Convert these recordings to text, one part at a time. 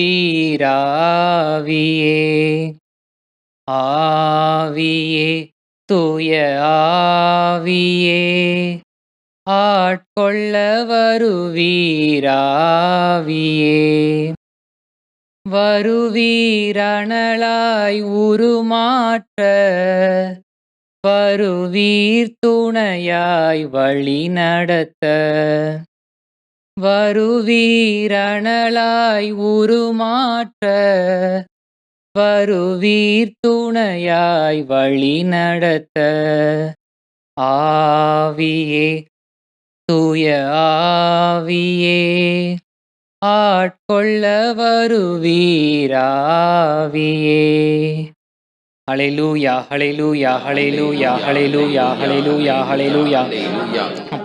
வருவீராவியே ஆவியே தூய ஆவியே. ஆட்கொள்ள வருவீராவியே வருவீரணலாய் உருமாற்ற வருவீர் துணையாய் வழி நடத்த. வருவீரணலாய் உருமாற்ற வருவீர் துணையாய் வழி நடத்த. ஆவியே தூய ஆவியே ஆட்கொள்ள வருவீராவியே ஹalleluya ஹalleluya ஹalleluya ஹalleluya ஹalleluya ஹalleluya.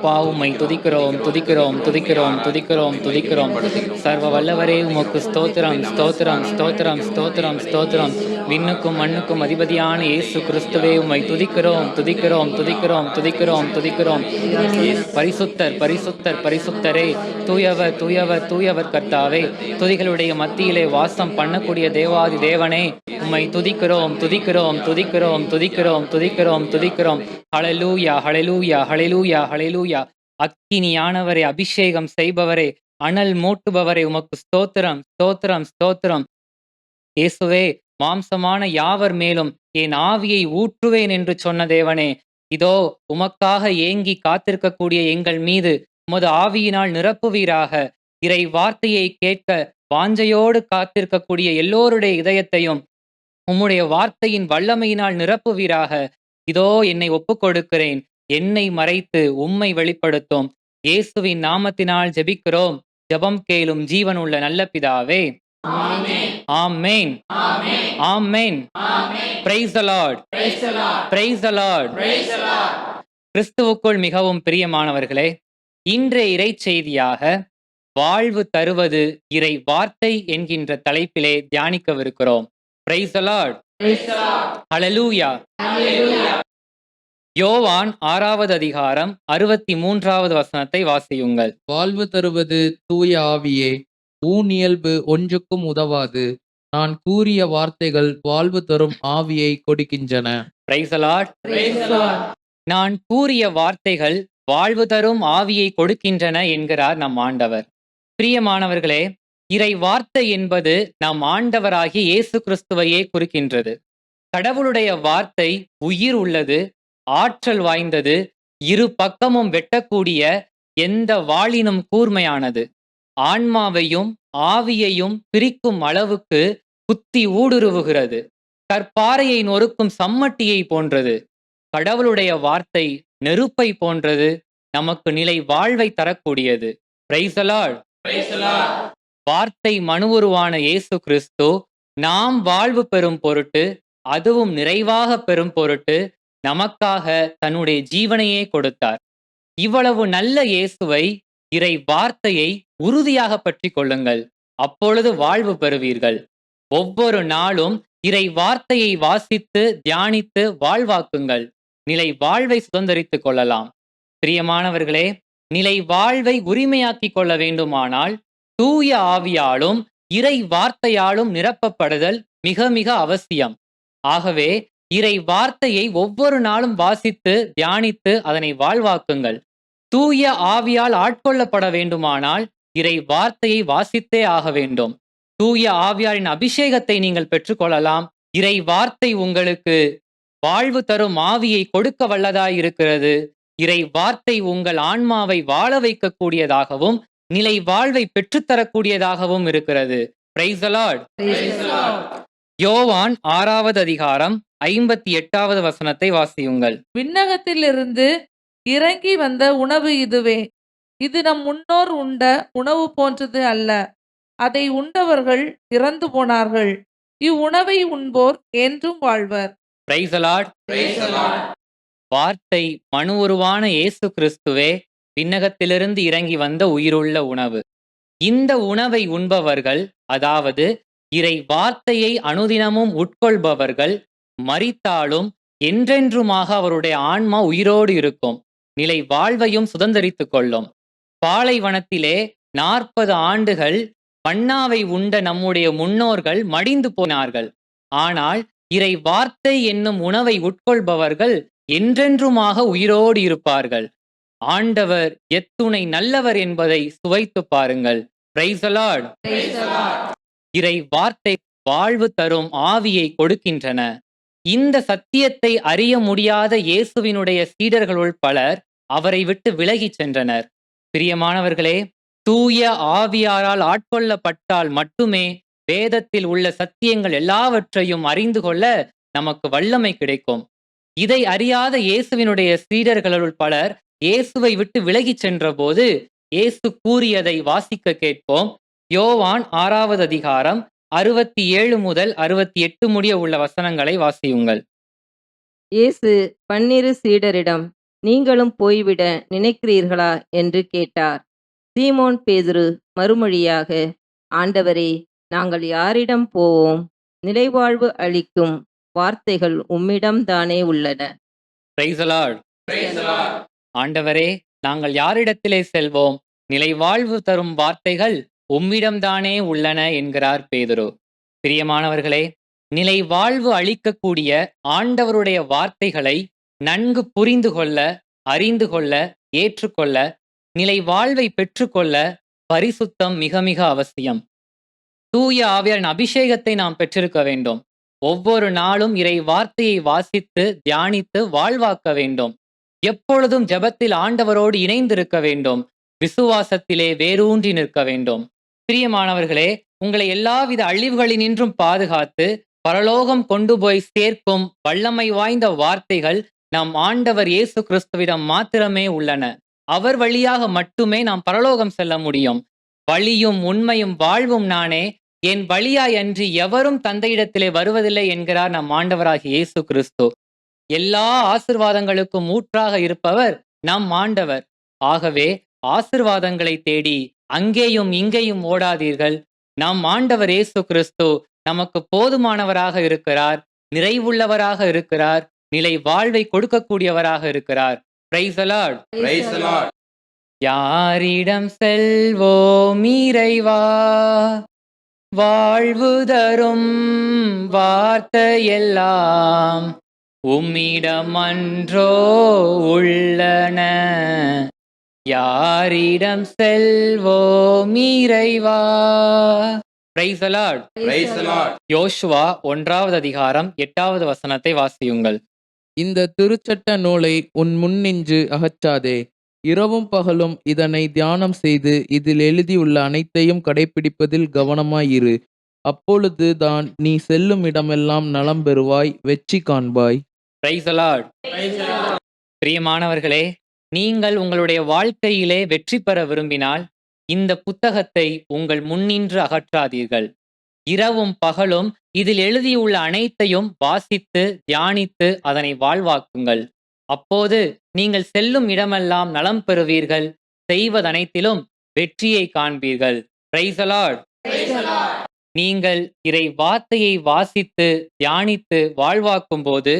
அப்பா உம்மை துதிக்கிறோம் துதிக்கிறோம் துதிக்கிறோம் துதிக்கிறோம் துதிக்கிறோம். சர்வ வல்லவரே உமக்கு ஸ்தோத்திரம் ஸ்தோத்திரம் ஸ்தோத்திரம் ஸ்தோத்திரம் ஸ்தோத்திரம். விண்ணுக்கும் மண்ணுக்கும் அதிபதியான இயேசு கிறிஸ்துவே உம்மை துதிக்கிறோம் துதிக்கிறோம் துதிக்கிறோம் துதிக்கிறோம் துதிக்கிறோம். பரிசுத்தர் பரிசுத்தர் பரிசுத்தரே தூயவர் தூயவர் தூயவர் கர்த்தாவே துதிகளுடைய மத்தியிலே வாசம் பண்ணக்கூடிய தேவாதி தேவனே உம்மை துதிக்கிறோம் துதிக்கிறோம் துதிக்கிறோம் துதிக்கிறோம் துதிக்கிறோம் துதிக்கிறோம். ஹலலூயா ஹலலூயா ஹலலூயா ஹலலூயா அக்கினியானவரே அபிஷேகம் செய்பவரே அனல் மூட்டுபவரே உமக்கு ஸ்தோத்திரம் ஸ்தோத்திரம் ஸ்தோத்திரம். இயேசுவே மாம்சமான யாவர் மேலும் என் ஆவியை ஊற்றுவேன் என்று சொன்ன தேவனே இதோ உமக்காக ஏங்கி காத்திருக்கக்கூடிய எங்கள் மீது உமது ஆவியினால் நிரப்புவீராக. இறை வார்த்தையை கேட்க வாஞ்சையோடு காத்திருக்கக்கூடிய எல்லோருடைய இதயத்தையும் உம்முடைய வார்த்தையின் வல்லமையினால் நிரப்புவீராக. இதோ என்னை ஒப்புக்கொடுக்கிறேன். என்னை மறைத்து உம்மை வெளிப்படுத்தும். இயேசுவின் நாமத்தினால் ஜெபிக்கிறோம். ஜெபம் கேளும் ஜீவனுள்ள நல்ல பிதாவே. ஆமென். ஆமென். Praise the Lord praise the Lord கிறிஸ்துவுக்குள் மிகவும் பிரியமானவர்களே இன்றைய இறை செய்தியாக வாழ்வு தருவது இறை வார்த்தை என்கின்ற தலைப்பிலே தியானிக்கவிருக்கிறோம். பிரைஸ் த லார்ட் யோவான் ஆறாவது அதிகாரம் அறுபத்தி மூன்றாவது வசனத்தை வாசியுங்கள். வாழ்வு தருவது தூய ஆவியே ஊன் இயல்பு ஒன்றுக்கும் உதவாது. நான் கூறிய வார்த்தைகள் வாழ்வு தரும் ஆவியை கொடுக்கின்றன. பிரைஸ் நான் கூறிய வார்த்தைகள் வாழ்வு தரும் ஆவியை கொடுக்கின்றன என்கிறார் நம் ஆண்டவர். பிரியமானவர்களே இறை வார்த்தை என்பது நம் ஆண்டவராகிய இயேசு கிறிஸ்துவையே குறிக்கின்றது. கடவுளுடைய வார்த்தை உயிர் உள்ளது ஆற்றல் வாய்ந்தது இரு பக்கமும் வெட்டக்கூடிய எந்த வாளினும் கூர்மையானது. ஆன்மாவையும் ஆவியையும் பிரிக்கும் அளவுக்கு குத்தி ஊடுருவுகிறது. கற்பாறையை நொறுக்கும் சம்மட்டியை போன்றது. கடவுளுடைய வார்த்தை நெருப்பை போன்றது. நமக்கு நிலை வாழ்வை தரக்கூடியது. Lord. வார்த்தை மனுவுருவான இயேசு கிறிஸ்து நாம் வாழ்வு பெறும் பொருட்டு அதுவும் நிறைவாக பெறும் பொருட்டு நமக்காக தன்னுடைய ஜீவனையே கொடுத்தார். இவ்வளவு நல்ல இயேசுவை இறை வார்த்தையை உறுதியாக பற்றி கொள்ளுங்கள். அப்பொழுது வாழ்வு பெறுவீர்கள். ஒவ்வொரு நாளும் இறை வார்த்தையை வாசித்து தியானித்து வாழ்வாக்குங்கள். நிலை வாழ்வை சுதந்திரித்துக் கொள்ளலாம். பிரியமானவர்களே நிலை வாழ்வை உரிமையாக்கிக் கொள்ள வேண்டுமானால் தூய ஆவியாலும் இறை வார்த்தையாலும் நிரப்பப்படுதல் மிக மிக அவசியம். ஆகவே இறை வார்த்தையை ஒவ்வொரு நாளும் வாசித்து தியானித்து அதனை வாழ்வாக்குங்கள். தூய ஆவியால் ஆட்கொள்ளப்பட வேண்டுமானால் இறை வார்த்தையை வாசித்தே ஆக வேண்டும். தூய ஆவியாரின் அபிஷேகத்தை நீங்கள் பெற்றுக்கொள்ளலாம். இறை வார்த்தை உங்களுக்கு வாழ்வு தரும் ஆவியை கொடுக்க வல்லதாய் இருக்கிறது. இறை வார்த்தை உங்கள் ஆன்மாவை வாழ வைக்கக்கூடியதாகவும் நிலை வாழ்வை பெற்றுத்தரக்கூடியதாகவும் இருக்கிறது. Praise the Lord. யோவான் ஆறாவது அதிகாரம் ஐம்பத்தி எட்டாவது வசனத்தை வாசியுங்கள். விண்ணகத்திலிருந்து இறங்கி வந்த உணவு இதுவே. இது நம் முன்னோர் உண்ட உணவு போன்றது அல்ல. அதை உண்டவர்கள் இறந்து போனார்கள். இவ்வுணவை உண்போர் என்றும் வாழ்வர். Praise the Lord. வார்த்தை மனு உருவான இயேசு கிறிஸ்துவே விண்ணகத்திலிருந்து இறங்கி வந்த உயிருள்ள உணவு. இந்த உணவை உண்பவர்கள் அதாவது இறை வார்த்தையை அனுதினமும் உட்கொள்பவர்கள் மரித்தாலும் என்றென்றுமாக அவருடைய ஆன்மா உயிரோடு இருக்கும் நிலை வாழ்வையும் சுதந்தரித்துக் கொள்ளும். பாலைவனத்திலே நாற்பது ஆண்டுகள் மன்னாவை உண்ட நம்முடைய முன்னோர்கள் மடிந்து போனார்கள். ஆனால் இறை வார்த்தை என்னும் உணவை உட்கொள்பவர்கள் என்றென்றுமாக உயிரோடு இருப்பார்கள். ஆண்டவர் எத்துணை நல்லவர் என்பதை சுவைத்து பாருங்கள். இறை வார்த்தை வாழ்வு தரும் ஆவியை கொடுக்கின்றன. இந்த சத்தியத்தை அறிய முடியாத இயேசுவினுடைய சீடர்களுள் பலர் அவரை விட்டு விலகிச் சென்றனர். பிரியமானவர்களே தூய ஆவியாரால் ஆட்கொள்ளப்பட்டால் மட்டுமே வேதத்தில் உள்ள சத்தியங்கள் எல்லாவற்றையும் அறிந்து கொள்ள நமக்கு வல்லமை கிடைக்கும். இதை அறியாத இயேசுவினுடைய சீடர்களுள் பலர் இயேசுவை விட்டு விலகிச் சென்றபோது இயேசு கூறியதை வாசிக்க கேட்போம். யோவான் ஆறாவது அதிகாரம் அறுபத்தி ஏழு முதல் அறுபத்தி எட்டு முடிய உள்ள வசனங்களை வாசியுங்கள். இயேசு பன்னிரு சீடரிடம் நீங்களும் போய்விட நினைக்கிறீர்களா? என்று கேட்டார். சீமோன் பேதுரு மறுமொழியாக ஆண்டவரே நாங்கள் யாரிடம் போவோம்? நிலைவாழ்வு அளிக்கும் வார்த்தைகள் உம்மிடம் தானே உள்ளன. Praise the Lord. ஆண்டவரே நாங்கள் யாரிடத்திலே செல்வோம்? நிலைவாழ்வு தரும் வார்த்தைகள் உம்மிடம்தானே உள்ளன என்கிறார் பேதுரு. பிரியமானவர்களே நிலை வாழ்வு அளிக்கக்கூடிய ஆண்டவருடைய வார்த்தைகளை நன்கு புரிந்து கொள்ள அறிந்து கொள்ள ஏற்றுக்கொள்ள நிலை வாழ்வை பெற்றுக்கொள்ள பரிசுத்தம் மிக மிக அவசியம். தூய ஆவியரின் அபிஷேகத்தை நாம் பெற்றிருக்க வேண்டும். ஒவ்வொரு நாளும் இறை வார்த்தையை வாசித்து தியானித்து வாழ்வாக்க வேண்டும். எப்பொழுதும் ஜெபத்தில் ஆண்டவரோடு இணைந்திருக்க வேண்டும். விசுவாசத்திலே வேரூன்றி நிற்க வேண்டும். பிரியமானவர்களே உங்களை எல்லாவித அழிவுகளினின்றும் பாதுகாத்து பரலோகம் கொண்டு போய் சேர்க்கும் வல்லமை வாய்ந்த வார்த்தைகள் நம் ஆண்டவர் இயேசு கிறிஸ்துவிடம் மாத்திரமே உள்ளன. அவர் வழியாக மட்டுமே நாம் பரலோகம் செல்ல முடியும். வழியும் உண்மையும் வாழ்வும் நானே. என் வழியாய் அன்றி எவரும் தந்தையிடத்திலே வருவதில்லை என்கிறார் நம் ஆண்டவராகிய இயேசு கிறிஸ்து. எல்லா ஆசிர்வாதங்களுக்கும் ஊற்றாக இருப்பவர் நம் ஆண்டவர். ஆகவே ஆசிர்வாதங்களை தேடி அங்கேயும் இங்கேயும் ஓடாதீர்கள். நம் ஆண்டவர் இயேசு கிறிஸ்து நமக்கு போதுமானவராக இருக்கிறார் நிறைவுள்ளவராக இருக்கிறார் நிலை வாழ்வை கொடுக்கக்கூடியவராக இருக்கிறார். யாரிடம் செல்வோம் இறைவா? வாழ்வு தரும் வார்த்தையெல்லாம் உம்மிடம் அன்றோ உள்ளன. யாரிடம் செல்வோம் இறைவா. யோசுவா ஒன்றாவது அதிகாரம் எட்டாவது வசனத்தை வாசியுங்கள். இந்த திருச்சட்ட நூலை உன் முன்னின்று அகற்றாதே. இரவும் பகலும் இதனை தியானம் செய்து இதில் எழுதியுள்ள அனைத்தையும் கடைபிடிப்பதில் கவனமாயிரு. அப்பொழுது தான் நீ செல்லும் இடமெல்லாம் நலம் பெறுவாய் வெற்றி காண்பாய். பிரியமானவர்களே நீங்கள் உங்களுடைய வாழ்க்கையிலே வெற்றி பெற விரும்பினால் இந்த புத்தகத்தை உங்கள் முன்னின்று அகற்றாதீர்கள். இரவும் பகலும் இதில் எழுதியுள்ள அனைத்தையும் வாசித்து தியானித்து அதனை வாழ்வாக்குங்கள். அப்போது நீங்கள் செல்லும் இடமெல்லாம் நலம் பெறுவீர்கள். செய்வதனைத்திலும் வெற்றியை காண்பீர்கள். நீங்கள் இறை வார்த்தையை வாசித்து தியானித்து வாழ்வாக்கும் போது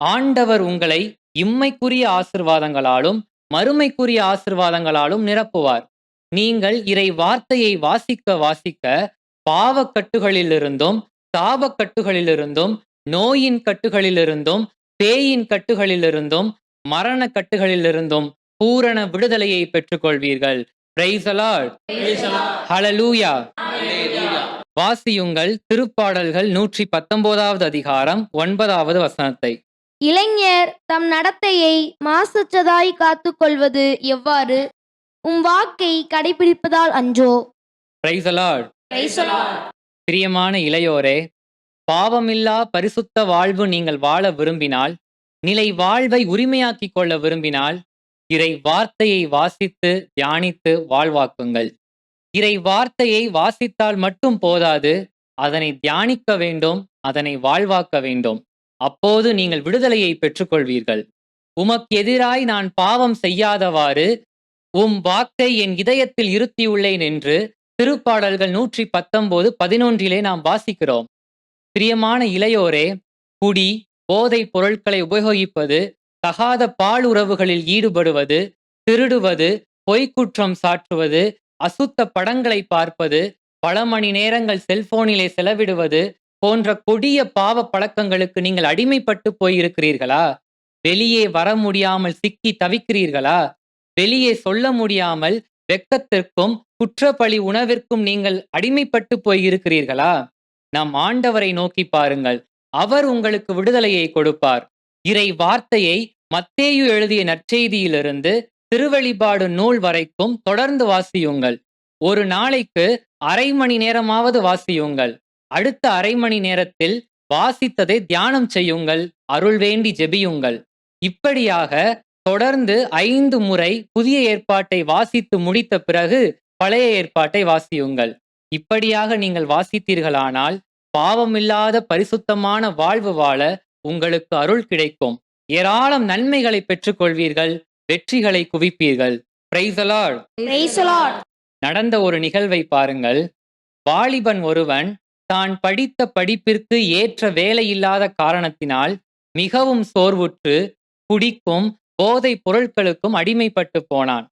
ஆண்டவர் உங்களை இம்மைக்குரிய ஆசிர்வாதங்களாலும் மறுமைக்குரிய ஆசிர்வாதங்களாலும் நிரப்புவார். நீங்கள் இறை வார்த்தையை வாசிக்க வாசிக்க பாவக்கட்டுகளிலிருந்தும் சாபக்கட்டுகளிலிருந்தும் நோயின் கட்டுகளிலிருந்தும் பேயின் கட்டுகளிலிருந்தும் மரண கட்டுகளிலிருந்தும் பூரண விடுதலையை பெற்றுக்கொள்வீர்கள். Hallelujah. வாசியுங்கள் திருப்பாடல்கள் நூற்றி பத்தொன்பதாவது அதிகாரம் ஒன்பதாவது வசனத்தை. இளைஞர் தம் நடத்தையை மாசற்றதாய் காத்துக்கொள்வது எவ்வாறு? உம் வாக்கை கடைபிடிப்பதால் அன்றோ. பிரியமான இளையோரே பாவமில்லா பரிசுத்த வாழ்வு நீங்கள் வாழ விரும்பினால் நிலை வாழ்வை உரிமையாக்கிக் கொள்ள விரும்பினால் இறை வார்த்தையை வாசித்து தியானித்து வாழ்வாக்குங்கள். இறை வார்த்தையை வாசித்தால் மட்டும் போதாது அதனை தியானிக்க வேண்டும் அதனை வாழ்வாக்க வேண்டும். அப்போது நீங்கள் விடுதலையை பெற்றுக்கொள்வீர்கள். உமக்கு எதிராய் நான் பாவம் செய்யாதவாறு உம் வாக்கை என் இதயத்தில் இருத்தியுள்ளேன் என்று திருப்பாடல்கள் நூற்றி பத்தொன்பது பதினொன்றிலே நாம் வாசிக்கிறோம். பிரியமான இளையோரே குடி போதை பொருட்களை உபயோகிப்பது தகாத பால் உறவுகளில் ஈடுபடுவது திருடுவது பொய்க்குற்றம் சாற்றுவது அசுத்த படங்களை பார்ப்பது பல மணி நேரங்கள் செல்போனிலே செலவிடுவது போன்ற கொடிய பாவ பழக்கங்களுக்கு நீங்கள் அடிமைப்பட்டு போயிருக்கிறீர்களா? வெளியே வர முடியாமல் சிக்கி தவிக்கிறீர்களா? வெளியே சொல்ல முடியாமல் வெக்கத்திற்கும் குற்றப்பழி உணவிற்கும் நீங்கள் அடிமைப்பட்டு போயிருக்கிறீர்களா? நம் ஆண்டவரை நோக்கி பாருங்கள். அவர் உங்களுக்கு விடுதலையை கொடுப்பார். இறை வார்த்தையை மத்தேயு எழுதிய நற்செய்தியிலிருந்து திருவழிபாடு நூல் வரைக்கும் தொடர்ந்து வாசியுங்கள். ஒரு நாளைக்கு அரை மணி நேரமாவது வாசியுங்கள். அடுத்த அரை மணி நேரத்தில் வாசித்ததை தியானம் செய்யுங்கள். அருள் வேண்டி ஜெபியுங்கள். இப்படியாக தொடர்ந்து ஐந்து முறை புதிய ஏற்பாட்டை வாசித்து முடித்த பிறகு பழைய ஏற்பாட்டை வாசியுங்கள். இப்படியாக நீங்கள் வாசித்தீர்களானால் பாவமில்லாத பரிசுத்தமான வாழ்வு வாழ உங்களுக்கு அருள் கிடைக்கும். ஏராளம் நன்மைகளை பெற்றுக்கொள்வீர்கள் வெற்றிகளை குவிப்பீர்கள். நடந்த ஒரு நிகழ்வை பாருங்கள். வாலிபன் ஒருவன் தான் படித்த படிப்பிற்கு ஏற்ற வேலையில்லாத காரணத்தினால் மிகவும் சோர்வுற்று குடிக்கும் போதை பொருட்களுக்கும் அடிமைப்பட்டு போனான்.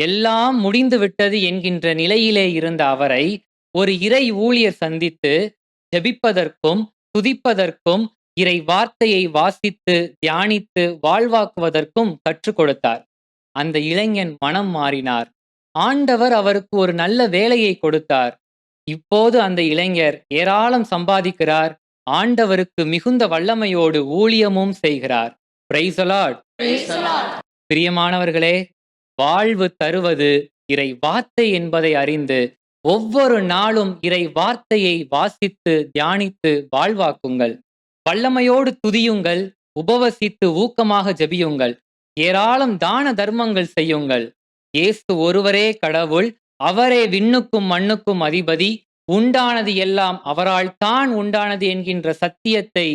எல்லாம் முடிந்து விட்டது என்கின்ற நிலையிலே இருந்த அவரை ஒரு இறை ஊழியர் சந்தித்து ஜெபிப்பதற்கும் துதிப்பதற்கும் இறை வார்த்தையை வாசித்து தியானித்து வாழ்வாக்குவதற்கும் கற்றுக் கொடுத்தார். அந்த இளைஞன் மனம் மாறினார். ஆண்டவர் அவருக்கு ஒரு நல்ல வேலையை கொடுத்தார். இப்போது அந்த இளைஞர் ஏராளம் சம்பாதிக்கிறார். ஆண்டவருக்கு மிகுந்த வல்லமையோடு ஊழியமும் செய்கிறார். பிரியமானவர்களே வாழ்வு தருவது இறை வார்த்தை என்பதை அறிந்து ஒவ்வொரு நாளும் இறை வார்த்தையை வாசித்து தியானித்து வாழ்வாக்குங்கள். வல்லமையோடு துதியுங்கள் உபவசித்து ஊக்கமாக ஜெபியுங்கள் ஏராளம் தான தர்மங்கள் செய்யுங்கள். இயேசு ஒருவரே கடவுள் அவரே விண்ணுக்கும் மண்ணுக்கும் அதிபதி உண்டானது எல்லாம் அவரால் தான் உண்டானது என்கின்ற சத்தியத்தை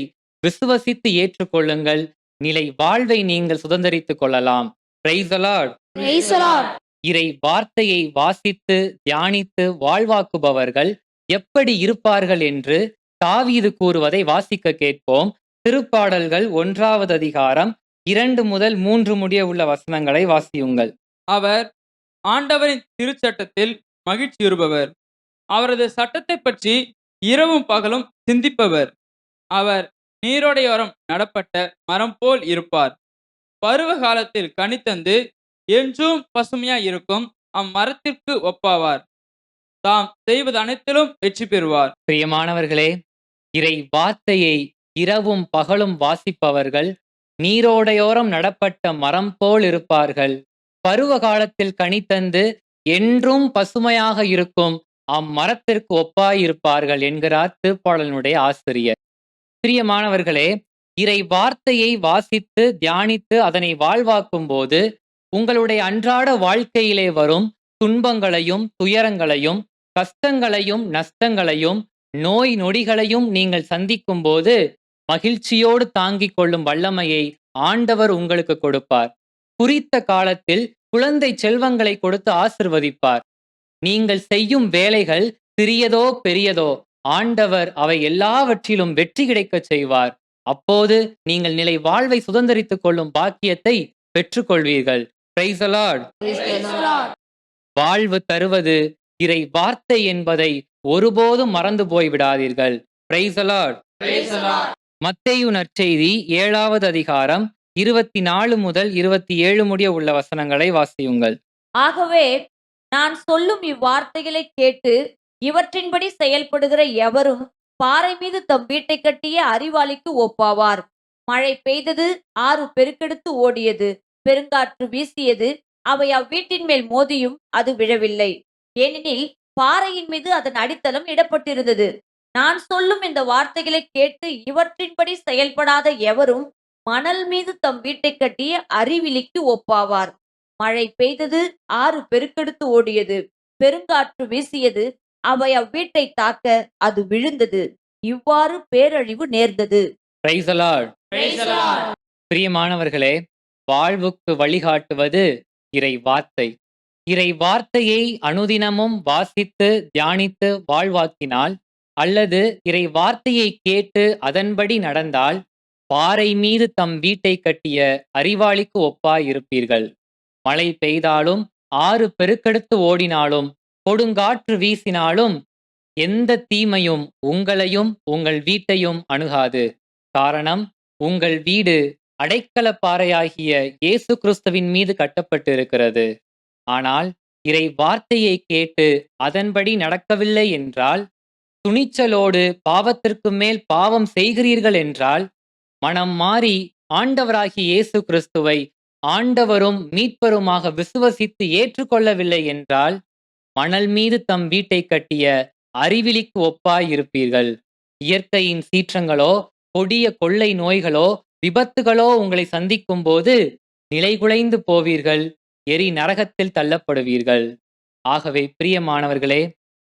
விசுவசித்து ஏற்றுக்கொள்ளுங்கள். நிலை வாழ்வை நீங்கள் சுதந்தரித்துக் கொள்ளலாம். Praise the Lord. Praise the Lord. இறை வார்த்தையை வாசித்து தியானித்து வாழ்வாக்குபவர்கள் எப்படி இருப்பார்கள் என்று தாவீது கூறுவதை வாசிக்க கேட்போம். திருப்பாடல்கள் ஒன்றாவது அதிகாரம் இரண்டு முதல் மூன்று முடிய உள்ள வசனங்களை வாசியுங்கள். அவர் ஆண்டவரின் திருச்சட்டத்தில் மகிழ்ச்சியுறுபவர் அவரது சட்டத்தை பற்றி இரவும் பகலும் சிந்திப்பவர். அவர் நீரோடையோரம் நடப்பட்ட மரம் போல் இருப்பார். பருவ காலத்தில் கனித்தந்து என்றும் பசுமையா இருக்கும் அம்மரத்திற்கு ஒப்பாவார். தாம் செய்வது அனைத்திலும் வெற்றி பெறுவார். பிரியமானவர்களே இறை வார்த்தையை இரவும் பகலும் வாசிப்பவர்கள் நீரோடையோரம் நடப்பட்ட மரம் போல் இருப்பார்கள். பருவ காலத்தில் கனித்தந்து என்றும் பசுமையாக இருக்கும் அம்மரத்திற்கு ஒப்பாயிருப்பார்கள் என்கிறார் திருப்பாடலினுடைய ஆசிரியர். பிரியமானவர்களே இறை வார்த்தையை வாசித்து தியானித்து அதனை வாழ்வாக்கும் போது உங்களுடைய அன்றாட வாழ்க்கையிலே வரும் துன்பங்களையும் துயரங்களையும் கஷ்டங்களையும் நஷ்டங்களையும் நோய் நொடிகளையும் நீங்கள் சந்திக்கும் போது மகிழ்ச்சியோடு தாங்கிக் கொள்ளும் வல்லமையை ஆண்டவர் உங்களுக்கு கொடுப்பார். குறித்த காலத்தில் குழந்தை செல்வங்களை கொடுத்து ஆசிர்வதிப்பார். நீங்கள் செய்யும் வேலைகள் சிறியதோ பெரியதோ ஆண்டவர் அவை எல்லாவற்றிலும் வெற்றி கிடைக்கச் செய்வார். அப்போது நீங்கள் நிலை வாழ்வை சுதந்தரித்துக் கொள்ளும் பாக்கியத்தை பெற்றுக்கொள்வீர்கள். வாழ்வு தருவது இறை வார்த்தை என்பதை ஒருபோதும் மறந்து போய் விடாதீர்கள் Praise the Lord. மத்தேயு நற்செய்தி ஏழாவது அதிகாரம் இருபத்தி நாலு முதல் இருபத்தி ஏழு முடிய உள்ள வசனங்களை வாசியுங்கள். ஆகவே நான் சொல்லும் இவ்வார்த்தைகளை கேட்டு இவற்றின்படி செயல்படுகிற எவரும் பாறை மீது தம் வீட்டை கட்டிய அறிவாளிக்கு ஒப்பாவார். மழை பெய்தது ஆறு பெருக்கெடுத்து ஓடியது பெருங்காற்று வீசியது அவை அவ்வீட்டின் மேல் மோதியும் அது விழவில்லை. ஏனெனில் பாறையின் மீது அதன் அடித்தளம் இடப்பட்டிருந்தது. நான் சொல்லும் இந்த வார்த்தைகளை கேட்டு இவற்றின்படி செயல்படாத எவரும் மணல் மீது தம் வீட்டை கட்டிய அறிவிலிக்கு ஒப்பாவார். மழை பெய்தது ஆறு பெருக்கெடுத்து ஓடியது பெருங்காற்று வீசியது அவை அவ்வீட்டை தாக்க அது விழுந்தது. இவ்வாறு பேரழிவு நேர்ந்தது. Praise the Lord. பிரியமானவர்களே வாழ்வுக்கு வழிகாட்டுவது இறை வார்த்தை இறை வார்த்தையை அனுதினமும் வாசித்து தியானித்து வாழ்வாக்கினால் அல்லது இறை வார்த்தையை கேட்டு அதன்படி நடந்தால் பாறை மீது தம் வீட்டை கட்டிய அறிவாளிக்கு ஒப்பாய் இருப்பீர்கள் மழை பெய்தாலும் ஆறு பெருக்கெடுத்து ஓடினாலும் கொடுங்காற்று வீசினாலும் எந்த தீமையும் உங்களையும் உங்கள் வீட்டையும் அணுகாது. காரணம் உங்கள் வீடு அடைக்கல பாறையாகிய இயேசு கிறிஸ்துவின் மீது கட்டப்பட்டிருக்கிறது. ஆனால் இறை வார்த்தையை கேட்டு அதன்படி நடக்கவில்லை என்றால் துணிச்சலோடு பாவத்திற்கு மேல் பாவம் செய்கிறீர்கள் என்றால் மனம் மாறி ஆண்டவராகிய இயேசு கிறிஸ்துவை ஆண்டவரும் மீட்பருமாக விசுவசித்து ஏற்றுக்கொள்ளவில்லை என்றால் மணல் மீது தம் வீட்டை கட்டிய அறிவிலிக்கு ஒப்பாய் இருப்பீர்கள் இயற்கையின் சீற்றங்களோ கொடிய கொள்ளை நோய்களோ விபத்துகளோ உங்களை சந்திக்கும் போது நிலைகுலைந்து போவீர்கள். எரி நரகத்தில் தள்ளப்படுவீர்கள். ஆகவே பிரியமானவர்களே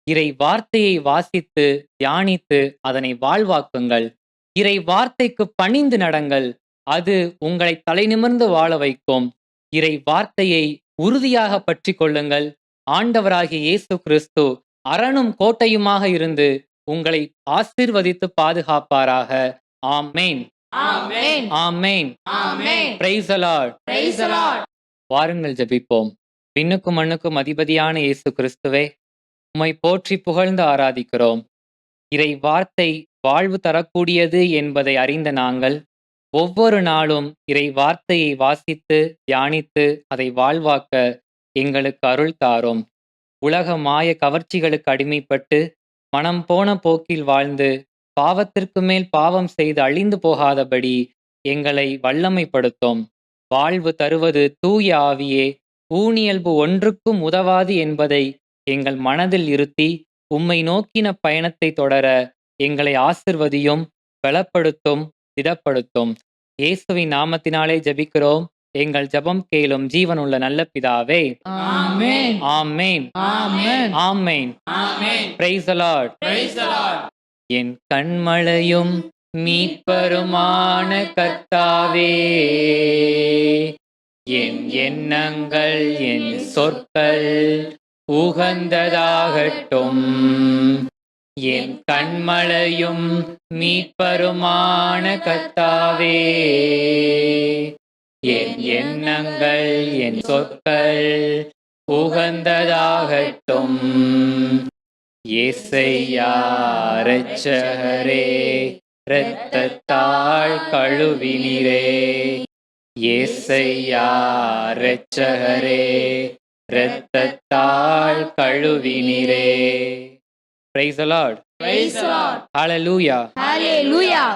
இறை வார்த்தையை வாசித்து தியானித்து அதனை வாழ்வாக்குங்கள். இறை வார்த்தைக்கு பணிந்து நடங்கள். அது உங்களை தலைநிமிர்ந்து வாழ வைக்கும். இறை வார்த்தையை உறுதியாக பற்றி கொள்ளுங்கள். ஆண்டவராகிய இயேசு கிறிஸ்து அரணும் கோட்டையுமாக இருந்து உங்களை ஆசீர்வதித்து பாதுகாப்பாராக. ஆமேன். ஆமென். வாருங்கள் ஜெபிப்போம். விண்ணுக்கும் மண்ணுக்கும் அதிபதியான இயேசு கிறிஸ்துவே உம்மை போற்றி புகழ்ந்து ஆராதிக்கிறோம். இறை வார்த்தை வாழ்வு தரக்கூடியது என்பதை அறிந்த நாங்கள் ஒவ்வொரு நாளும் இறை வார்த்தையை வாசித்து தியானித்து அதை வாழ்வாக்க எங்களுக்கு அருள் தாரும். உலக மாய கவர்ச்சிகளுக்கு அடிமைப்பட்டு மனம் போன போக்கில் வாழ்ந்து பாவத்திற்கு மேல் பாவம் செய்து அழிந்து போகாதபடி எங்களை வல்லமைப்படுத்தும். வாழ்வு தருவது தூய ஆவியே. ஊனியல்பு ஒன்றுக்கும் உதவாது என்பதை எங்கள் மனதில் இருத்தி உம்மை நோக்கின பயணத்தை தொடர எங்களை ஆசிர்வதியும் பலப்படுத்தும் திடப்படுத்தும். இயேசுவின் நாமத்தினாலே ஜெபிக்கிறோம். எங்கள் ஜெபம் கேளும் ஜீவனுள்ள நல்ல பிதாவே. ஆமென். ஆமேன். பிரைஸ் தி லார்ட் என் கண்மலையும் மீட்பருமான கர்த்தாவே. என் எண்ணங்கள் என் சொற்கள் உகந்ததாகட்டும். என் கண்மலையும் மீட்பருமான கர்த்தாவே. என் எண்ணங்கள் என் சொற்கள் உகந்ததாகட்டும் ஏசையா இரட்சகரே இரத்தத்தால் கழுவினிரே. ஏசையா இரட்சகரே இரத்தத்தால் கழுவினிரே. Praise the Lord. Praise the Lord. ஹalleluya Hallelujah.